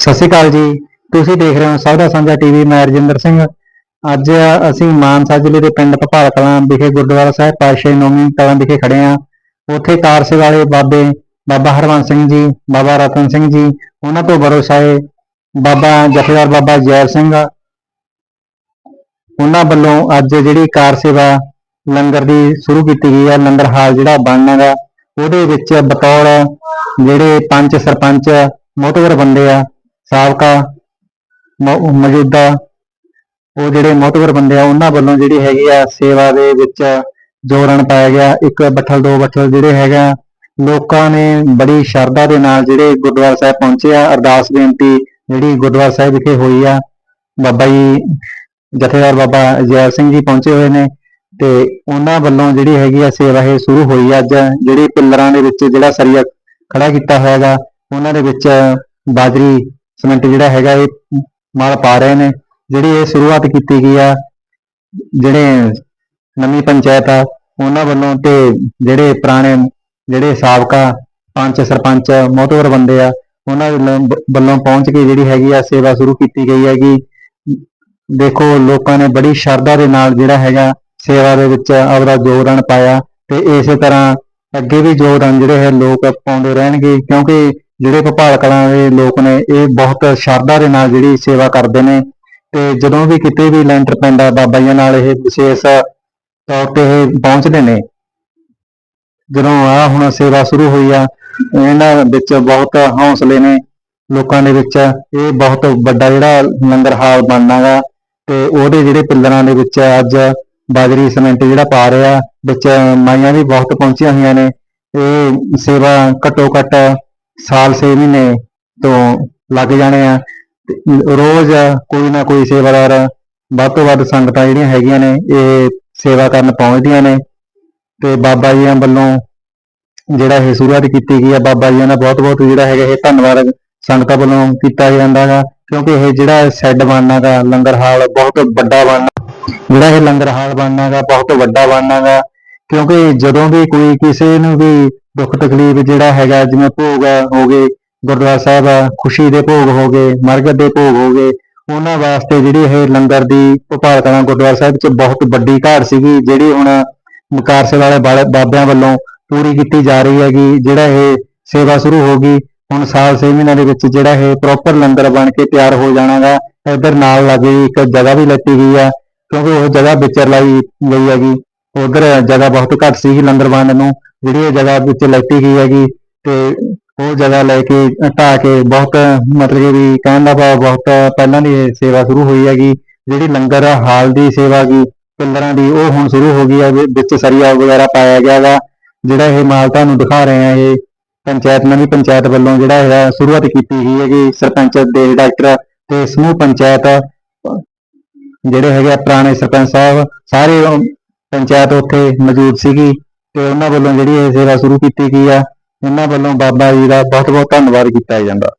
ਸਤਿ ਸ਼੍ਰੀ ਅਕਾਲ ਜੀ। ਤੁਸੀਂ ਦੇਖ ਰਹੇ ਹੋ ਸਭ ਦਾ ਸਾਂਝਾ ਟੀਵੀ, ਮੈਂ ਰਜਿੰਦਰ ਸਿੰਘ। ਅੱਜ ਅਸੀਂ ਮਾਨਸਾ ਜ਼ਿਲ੍ਹੇ ਦੇ ਪਿੰਡ ਭਪਾਲ ਕਲਾਂ ਵਿਖੇ ਗੁਰਦੁਆਰਾ ਸਾਹਿਬ ਪਾਤਸ਼ਾਹੀ ਨੌਵੀਂ ਕਲਾਂ ਵਿਖੇ ਖੜੇ ਹਾਂ। ਉੱਥੇ ਕਾਰ ਸੇਵਾ ਵਾਲੇ ਬਾਬੇ ਬਾਬਾ ਹਰਵੰਸ ਸਿੰਘ ਜੀ, ਬਾਬਾ ਰਤਨ ਸਿੰਘ ਜੀ, ਉਹਨਾਂ ਤੋਂ ਬਰੋਸਾਏ ਬਾਬਾ ਜਥੇਦਾਰ ਬਾਬਾ ਜੈਲ ਸਿੰਘ। ਉਹਨਾਂ ਵੱਲੋਂ ਅੱਜ ਜਿਹੜੀ ਕਾਰ ਸੇਵਾ ਲੰਗਰ ਦੀ ਸ਼ੁਰੂ ਕੀਤੀ ਗਈ ਹੈ ਲੰਗਰ ਹਾਲ ਜਿਹੜਾ ਬਣਨਾ ਗਾ ਉਹਦੇ ਵਿੱਚ ਬਤੌਰ ਜਿਹੜੇ ਪੰਚ ਸਰਪੰਚ ਮੋਹਤਵਰ ਬੰਦੇ ਆ ਸਾਬਕਾ ਮੌਜੂਦਾ, ਉਹ ਜਿਹੜੇ ਮੋਹਤਵਰ ਬੰਦੇ ਆ, ਉਹਨਾਂ ਵੱਲੋਂ ਜਿਹੜੀ ਹੈਗੀ ਆ ਸੇਵਾ ਦੇ ਵਿੱਚ ਜੋੜਨ ਪਾਇਆ ਗਿਆ। ਇੱਕ ਬੱਠਲ, ਦੋ ਬੱਠਲ ਜਿਹੜੇ ਹੈਗਾ ਲੋਕਾਂ ਨੇ ਬੜੀ ਸ਼ਰਧਾ ਦੇ ਨਾਲ ਜਿਹੜੇ ਗੁਰਦੁਆਰਾ ਸਾਹਿਬ ਪਹੁੰਚੇ ਆ। ਅਰਦਾਸ ਬੇਨਤੀ ਜਿਹੜੀ ਗੁਰਦੁਆਰਾ ਸਾਹਿਬ ਵਿਖੇ ਹੋਈ ਆ, ਬਾਬਾ ਜੀ ਜਥੇਦਾਰ ਬਾਬਾ ਜੈਲ ਸਿੰਘ ਜੀ ਪਹੁੰਚੇ ਹੋਏ ਨੇ ਤੇ ਉਹਨਾਂ ਵੱਲੋਂ ਜਿਹੜੀ ਹੈਗੀ ਆ ਸੇਵਾ ਇਹ ਸ਼ੁਰੂ ਹੋਈ ਆ। ਅੱਜ ਜਿਹੜੀ ਪਿੱਲਰਾਂ ਦੇ ਵਿੱਚ ਜਿਹੜਾ ਸਰੀਆ ਖੜਾ ਕੀਤਾ ਹੋਇਆਗਾ ਉਹਨਾਂ ਦੇ ਵਿੱਚ ਬਾਜਰੀ ਸੀਮੈਂਟ ਜਿਹੜਾ ਹੈਗਾ ਇਹ ਮਾਲ ਪਾ ਰਹੇ ਨੇ, ਜਿਹੜੀ ਇਹ ਸ਼ੁਰੂਆਤ ਕੀਤੀ ਗਈ ਆ, ਜਿਹੜੇ ਨਵੀਂ ਪੰਚਾਇਤ ਆ, ਉਹਨਾਂ ਵੱਲੋਂ ਤੇ ਜਿਹੜੇ ਪੁਰਾਣੇ, ਜਿਹੜੇ ਸਾਬਕਾ ਪੰਚ, ਸਰਪੰਚ ਮੋਹਤਵਰ ਬੰਦੇ ਆ, ਉਹਨਾਂ ਵੱਲੋਂ ਵੱਲੋਂ ਪਹੁੰਚ ਕੇ ਜਿਹੜੀ ਹੈਗੀ ਆ ਸੇਵਾ ਸ਼ੁਰੂ ਕੀਤੀ ਗਈ ਹੈਗੀ। ਦੇਖੋ, ਲੋਕਾਂ ਨੇ ਬੜੀ ਸ਼ਰਧਾ ਦੇ ਨਾਲ ਜਿਹੜਾ ਹੈਗਾ ਸੇਵਾ ਦੇ ਵਿੱਚ ਆਪਦਾ ਯੋਗਦਾਨ ਪਾਇਆ ਤੇ ਇਸੇ ਤਰ੍ਹਾਂ ਅੱਗੇ ਵੀ ਯੋਗਦਾਨ ਜਿਹੜੇ ਹੈ ਲੋਕ ਪਾਉਂਦੇ ਰਹਿਣਗੇ ਕਿਉਂਕਿ ਜਿਹੜੇ ਭੋਪਾਲ ਕਲਾਂ ਦੇ ਲੋਕ ਨੇ, ਇਹ ਬਹੁਤ ਸ਼ਰਧਾ ਦੇ ਨਾਲ ਜਿਹੜੀ ਸੇਵਾ ਕਰਦੇ ਨੇ ਤੇ ਜਦੋਂ ਵੀ ਕਿਤੇ ਵੀ ਲੈਂਟਰ ਪੈਂਦਾ, ਬਾਬਾ ਜੀ ਨਾਲ ਇਹ ਵਿਸ਼ੇਸ਼ ਤੌਰ ਤੇ ਇਹ ਪਹੁੰਚਦੇ ਨੇ। ਜਦੋਂ ਆ ਹੁਣ ਸੇਵਾ ਸ਼ੁਰੂ ਹੋਈ ਆ, ਇਹਨਾਂ ਵਿੱਚ ਬਹੁਤ ਹੌਸਲੇ ਨੇ ਲੋਕਾਂ ਦੇ ਵਿੱਚ। ਇਹ ਬਹੁਤ ਵੱਡਾ ਜਿਹੜਾ ਲੰਗਰ ਹਾਲ ਬਣਨਾਗਾ ਤੇ ਉਹਦੇ ਜਿਹੜੇ ਪਿੱਲਰਾਂ ਦੇ ਵਿੱਚ ਅੱਜ ਬਾਜਰੀ ਸੀਮੈਂਟ ਜਿਹੜਾ ਪਾ ਰਿਹਾ, ਵਿੱਚ ਮਾਈਆਂ ਵੀ ਬਹੁਤ ਪਹੁੰਚੀਆਂ ਹੋਈਆਂ ਨੇ। ਇਹ ਸੇਵਾ ਘੱਟੋ ਘੱਟ ਸਾਲ 6 ਮਹੀਨੇ ਤੋਂ ਲੱਗ ਜਾਣੇ ਆ। ਤੇ ਰੋਜ਼ ਕੋਈ ਨਾ ਕੋਈ ਸੇਵਾਦਾਰ ਵੱਧ ਤੋਂ ਵੱਧ ਸੰਗਤਾਂ ਜਿਹੜੀਆਂ ਹੈਗੀਆਂ ਨੇ, ਇਹ ਸੇਵਾ ਕਰਨ ਪਹੁੰਚਦੀਆਂ ਨੇ। ਤੇ ਬਾਬਾ ਜੀਆਂ ਵੱਲੋਂ ਜਿਹੜਾ ਇਹ ਸ਼ੁਰੂਆਤ ਕੀਤੀ ਗਈ ਆ, ਬਾਬਾ ਜੀਆਂ ਦਾ ਬਹੁਤ ਬਹੁਤ ਜਿਹੜਾ ਹੈਗਾ ਇਹ ਧੰਨਵਾਦ ਸੰਗਤਾਂ ਵੱਲੋਂ ਕੀਤਾ ਜਾਂਦਾ ਗਾ ਕਿਉਂਕਿ ਇਹ ਜਿਹੜਾ ਸ਼ੈੱਡ ਬਣਨਾ ਗਾ ਲੰਗਰ ਹਾਲ ਬਹੁਤ ਵੱਡਾ ਬਣਨਾ, ਜਿਹੜਾ ਇਹ ਲੰਗਰ ਹਾਲ ਬਣਨਾ ਗਾ ਬਹੁਤ ਵੱਡਾ ਬਣਨਾ ਗਾ ਕਿਉਂਕਿ ਜਦੋਂ ਵੀ ਕੋਈ ਕਿਸੇ ਨੂੰ ਵੀ ਦੁੱਖ ਤਕਲੀਫ ਜਿਹੜਾ ਹੈਗਾ, ਜਿਵੇਂ ਭੋਗ ਹੋ ਗਏ, ਗੁਰਦੁਆਰਾ ਸਾਹਿਬ, ਖੁਸ਼ੀ ਦੇ ਭੋਗ ਹੋ ਗਏ, ਮਰਗਤ ਦੇ ਭੋਗ ਹੋ ਗਏ, ਉਹਨਾਂ ਵਾਸਤੇ ਜਿਹੜੀ ਇਹ ਲੰਗਰ ਦੀ ਭੋਪਾਲ ਕਲਾਂ ਗੁਰਦੁਆਰਾ ਸਾਹਿਬ 'ਚ ਬਹੁਤ ਵੱਡੀ ਘਾਟ ਸੀਗੀ, ਜਿਹੜੀ ਹੁਣ ਮਕਾਰ ਸੇਵਾ ਵਾਲੇ ਬਾਲੇ- ਬਾਬਿਆਂ ਵੱਲੋਂ ਪੂਰੀ ਕੀਤੀ ਜਾ ਰਹੀ ਹੈਗੀ, ਜਿਹੜਾ ਇਹ ਸੇਵਾ ਸ਼ੁਰੂ ਹੋ ਗਈ, ਹੁਣ ਸਾਲ 6 ਮਹੀਨਿਆਂ ਦੇ ਵਿੱਚ ਜਿਹੜਾ ਇਹ ਪ੍ਰੋਪਰ ਲੰਗਰ ਬਣ ਕੇ ਤਿਆਰ ਹੋ ਜਾਣਾਗਾ, ਇਧਰ ਨਾਲ ਲੱਗੇ ਇੱਕ ਜਗ੍ਹਾ ਵੀ ਲੱਤੀ ਗਈ ਆ, ਕਿਉਂਕਿ ਉਹ ਜਗ੍ਹਾ ਵਿਚਰ ਲਾਈ ਗਈ ਹੈਗੀ। ਉਧਰ ਜਗ੍ਹਾ ਬਹੁਤ ਘੱਟ ਸੀ ਲੰਗਰ ਵੰਡ ਨੂੰ, ਜਿਹੜੀ ਇਹ ਜਗ੍ਹਾ ਵਿੱਚ ਲੈਤੀ ਗਈ ਹੈਗੀ ਤੇ ਉਹ ਜਗ੍ਹਾ ਲੈ ਕੇ ਢਾਹ ਕੇ ਬਹੁਤ, ਮਤਲਬ ਵੀ ਕਹਿਣ ਦਾ ਭਾਵ ਬਹੁਤ ਪਹਿਲਾਂ ਦੀ ਸੇਵਾ ਸ਼ੁਰੂ ਹੋਈ ਹੈਗੀ, ਜਿਹੜੀ ਲੰਗਰ ਹਾਲ ਦੀ ਸੇਵਾ ਗੀ ਪਿੱਲਰਾਂ ਦੀ, ਉਹ ਹੁਣ ਸ਼ੁਰੂ ਹੋ ਗਈ ਹੈ ਵਿੱਚ ਸਰੀਆ ਵਗੈਰਾ ਪਾਇਆ ਗਿਆ ਗਾ ਜਿਹੜਾ ਇਹ ਮਾਲ ਤੁਹਾਨੂੰ ਦਿਖਾ ਰਹੇ ਆ ਇਹ ਪੰਚਾਇਤ, ਨਵੀਂ ਪੰਚਾਇਤ ਵੱਲੋਂ ਜਿਹੜਾ ਹੈ ਸ਼ੁਰੂਆਤ ਕੀਤੀ ਗਈ ਹੈਗੀ, ਸਰਪੰਚ ਦੇ ਡਾਕਟਰ ਤੇ ਸਮੂਹ ਪੰਚਾਇਤ, ਜਿਹੜੇ ਹੈਗੇ ਆ ਪੁਰਾਣੇ ਸਰਪੰਚ ਸਾਹਿਬ, ਸਾਰੇ ਪੰਚਾਇਤ ਉੱਥੇ ਮੌਜੂਦ ਸੀਗੀ ਤੇ ਉਹਨਾਂ ਵੱਲੋਂ ਜਿਹੜੀ ਇਹ ਸੇਵਾ ਸ਼ੁਰੂ ਕੀਤੀ ਗਈ ਆ, ਇਹਨਾਂ ਵੱਲੋਂ ਬਾਬਾ ਜੀ ਦਾ ਬਹੁਤ ਬਹੁਤ ਧੰਨਵਾਦ ਕੀਤਾ ਜਾਂਦਾ।